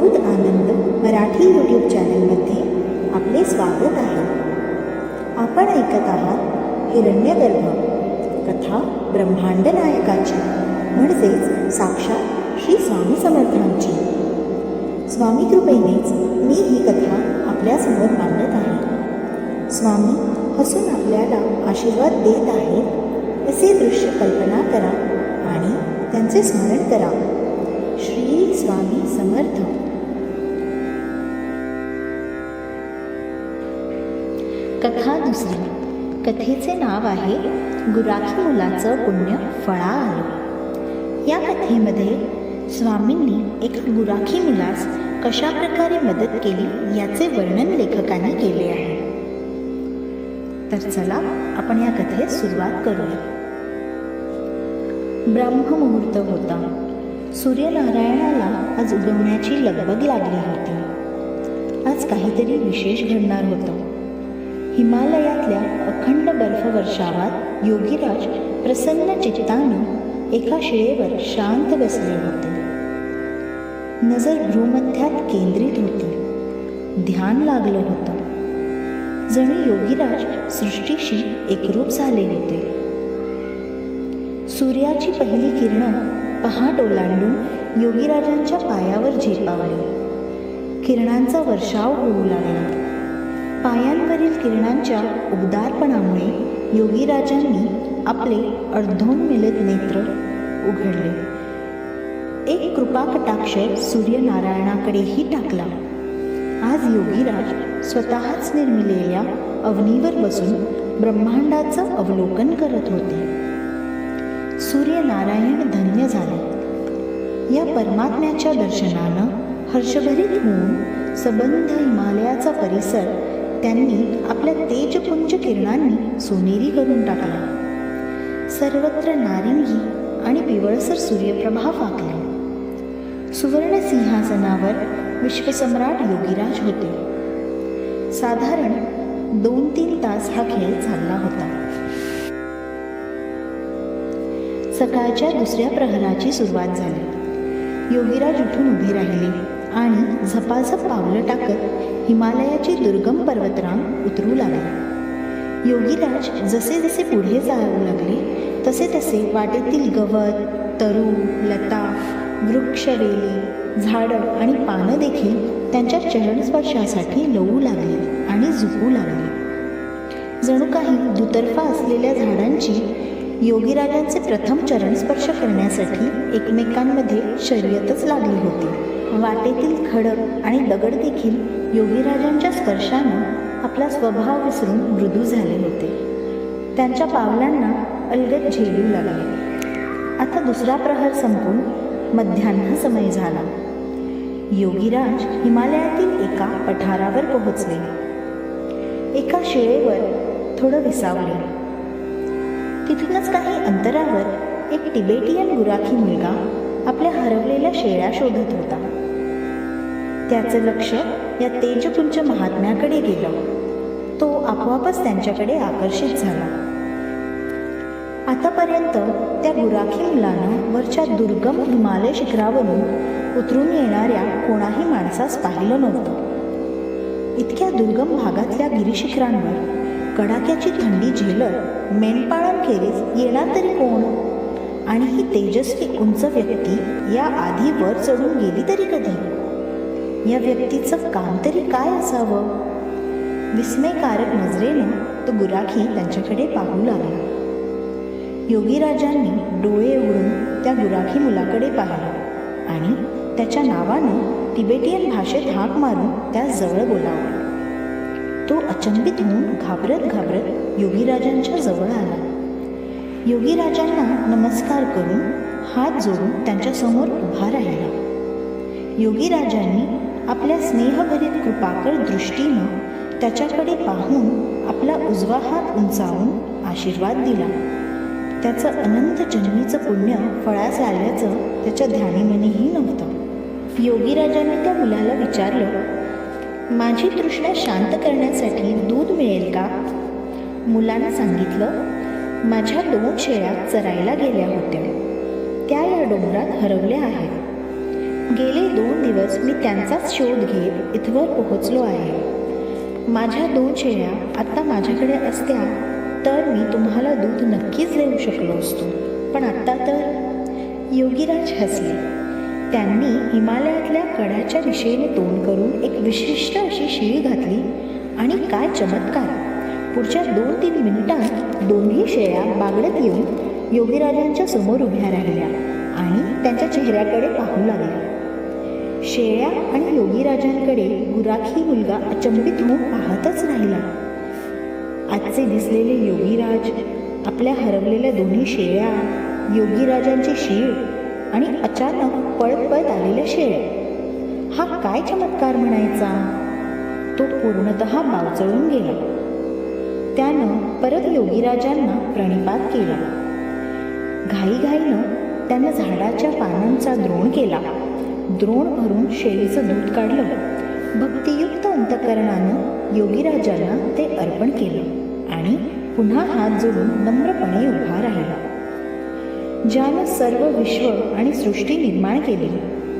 अवधूत आनंद Marathi YouTube चॅनलमध्ये आपले स्वागत आहे. आपण ऐकत आहात हिरण्यगर्भ कथा ब्रह्मांड नायकाची म्हणजेच साक्षात श्री स्वामी समर्थांची. स्वामी कृपेनेच मी ही कथा आपल्यासमोर मांडत आहे. स्वामी हसून आपल्याला आशीर्वाद देत आहेत असे दृश्य कल्पना करा आणि त्यांचे स्मरण करा. श्री स्वामी समर्थ. कथा दुसरी. कथेचे नाव आहे गुराखी मुलाचं पुण्य फळा आलं या कथेमध्ये स्वामींनी एका गुराखी मुलास कशा प्रकारे मदत केली याचे वर्णन लेखकाने केले आहे. तर चला आपण या कथेस सुरुवात करूया. ब्रह्ममुहूर्त होता. सूर्यनारायणाला आज उगवण्याची लगबग लागली होती. आज काहीतरी विशेष घडणार होतं. हिमालयातल्या अखंड बर्फवर्षावात योगीराज प्रसन्न चित्तानं एका शिळेवर शांत बसले होते. नजर भ्रूमध्यात केंद्रित होती. ध्यान लागलं होतं. जणू योगीराज सृष्टीशी एकरूप झाले होते. सूर्याची पहिली किरणं पहाट ओलांडून योगीराजांच्या पायावर झेपावली. किरणांचा वर्षाव होऊ लागला. पायांवरील किरणांच्या उबदारपणामुळे योगीराजांनी आपले अर्धोन्मिलित नेत्र उघडले. एक कृपा कटाक्ष सूर्यनारायणाकडेही टाकला. आज योगीराज स्वतःच निर्मिलेल्या अवनीवर बसून ब्रह्मांडाचं अवलोकन करत होते. सूर्यनारायण धन्य झाले. या परमात्म्याच्या दर्शनानं हर्षभरित होऊन सबंध हिमालयाचा परिसर त्यांनी आपल्या तेजपुंज किरणांनी सोनेरी करून टाकला. सर्वत्र नारिंगी आणि पिवळसर सूर्यप्रभा फाकले सुवर्ण सिंहासनावर विश्वसम्राट योगीराज होते. साधारण दोन तीन तास हा खेळ चालला होता. सकाळच्या दुसऱ्या प्रहराची सुरुवात झाली. योगीराज उठून उभे राहिले. आणि झपाझप पावलं टाकत हिमालयाची दुर्गम पर्वतरांग उतरू लागले. योगीराज जसे जसे पुढे जाऊ लागले तसे तसे वाटेतील गवत तरू लता वृक्षवेली झाडं आणि पानं देखील त्यांच्या चरणस्पर्शासाठी लवू लागली आणि झुकू लागली. जणू काही दुतर्फा असलेल्या झाडांची योगीराजांचे प्रथम चरणस्पर्श करण्यासाठी एकमेकांमध्ये शर्यतच लागली होती. वाटेतील खडक आणि दगड देखील योगीराजांच्या स्पर्शानं आपला स्वभाव विसरून मृदू झाले होते. त्यांच्या पावलांना अलगद झेलू लागले. आता दुसरा प्रहर संपून मध्यान्ह समय झाला. योगीराज हिमालयातील एका पठारावर पोहोचले. एका शिळेवर थोडं विसावले. तिथूनच काही अंतरावर एक टिबेटियन गुराखी मुलगा आपल्या हरवलेल्या शेळ्या शोधत होता. त्याचं लक्ष या तेजपुंज महात्म्याकडे गेलं. तो आपोआपच त्यांच्याकडे आकर्षित झाला. आतापर्यंत त्या गुराखी मुलानं वरच्या दुर्गम हिमालय शिखरावरून उतरून येणाऱ्या कोणाही माणसास पाहिलं नव्हतं. इतक्या दुर्गम भागातल्या गिरीशिखरांवर कडाक्याची थंडी झेलत मेंढपाळांखेरीज येणार तरी कोण? आणि ही तेजस्वी उंच व्यक्ती या आधी वर चढून गेली तरी कधी? या व्यक्तीचं काम तरी काय असावं? विस्मयकारक नजरेने तो गुराखी त्यांच्याकडे पाहू लागला. योगीराजांनी डोळे उघडून त्या गुराखी मुलाकडे पाहिलं आणि त्याच्या नावानं तिबेटियन भाषेत हाक मारून त्या जवळ बोलावलं. तो अचंबित होऊन घाबरत घाबरत योगीराजांच्या जवळ आला. योगीराजांना नमस्कार करून हात जोडून त्यांच्यासमोर उभा राहिला. योगीराजांनी आपल्या स्नेहभरीत कृपाकर दृष्टीनं त्याच्याकडे पाहून आपला उजवा हात उंचावून आशीर्वाद दिला. त्याचं अनंत जन्मीचं पुण्य फळास आल्याचं त्याच्या ध्यानीमनीही नव्हतं. योगीराजांनी त्या मुलाला विचारलं माझी तृष्णा शांत करण्यासाठी दूध मिळेल का? मुलानं सांगितलं माझ्या दोन शेळ्या चरायला गेल्या होत्या. त्या या डोंगरात हरवल्या आहेत. गेले दोन दिवस मी त्यांचाच शोध घेत इथवर पोहोचलो आहे. माझ्या दोन शेळ्या आत्ता माझ्याकडे असत्या तर मी तुम्हाला दूध नक्कीच देऊ शकलो असतो. पण आत्ता तर योगीराज हसले. त्यांनी हिमालयातल्या कडाच्या दिशेने तोंड करून एक विशिष्ट अशी शिळी घातली आणि काय चमत्कार. पुढच्या दोन तीन मिनिटांत दोन्ही शेळ्या बागडत येऊन योगीराजांच्या समोर उभ्या राहिल्या आणि त्यांच्या चेहऱ्याकडे पाहू लागल्या. शेळ्या आणि योगीराजांकडे गुराखी मुलगा अचंबित होऊन पाहतच राहिला. आजचे दिसलेले योगीराज आपल्या हरवलेल्या दोन्ही शेळ्या योगीराजांची शीळ आणि अचानक पळत पळत आलेल्या शेळ्या हा काय चमत्कार म्हणायचा? तो पूर्णत बावचळून गेला. त्यानं परत योगीराजांना प्रणिपात केला. घाईघाईनं त्यानं झाडाच्या पानांचा द्रोण केला. द्रोण भरून शेळीचं दूध काढलं. भक्तियुक्त अंतकरणानं योगीराजांना ते अर्पण केलं आणि पुन्हा हात जोडून नम्रपणे उभा राहिला. ज्यानं सर्व विश्व आणि सृष्टी निर्माण केली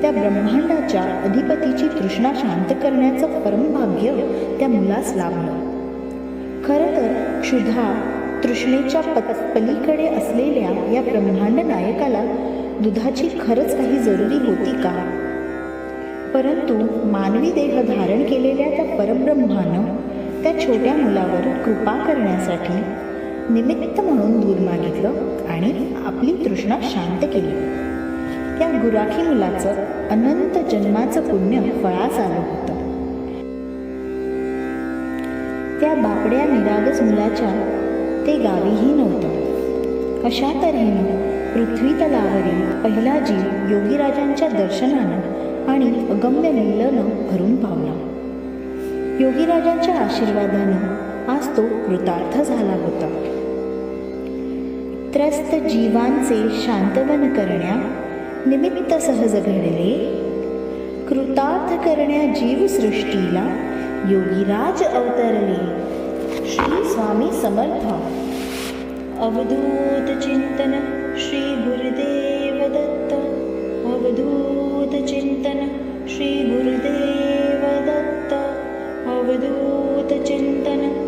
त्या ब्रह्मांडाच्या अधिपतीची तृष्णा शांत करण्याचं परमभाग्य त्या मुलास लाभलं. खरं तर क्षुधा तृष्णेच्या पत पलीकडे असलेल्या या ब्रह्मांड नायकाला दुधाची खरंच काही जरुरी होती का? परंतु मानवी देह धारण केलेल्या त्या परब्रह्मानं त्या छोट्या मुलावर कृपा करण्यासाठी निमित्त म्हणून दूध मागितलं त्याने आपली तृष्णा शांत केली. त्या गुराखी मुलाचं अनंत जन्माचं पुण्य फळास आलं होतं. त्या बापड्या निरागस मुलाच्या ते गावीही नव्हतं. अशा तऱ्हेनं पृथ्वी तलावरील पहिला जीव योगीराजांच्या दर्शनानं आणि अगम्य लीलेनं भरून पावला. योगीराजांच्या आशीर्वादानं आज तो कृतार्थ झाला होता. त्रस्त जीवांचे शांतवन करण्या निमित्त सहज घडले. कृतार्थ करण्या जीवसृष्टीला योगीराज अवतरले. श्री स्वामी समर्थ. अवधूत चिंतन श्री गुरुदेव दत्त. अवधूत चिंतन श्री गुरुदेव दत्त. अवधूत चिंतन श्री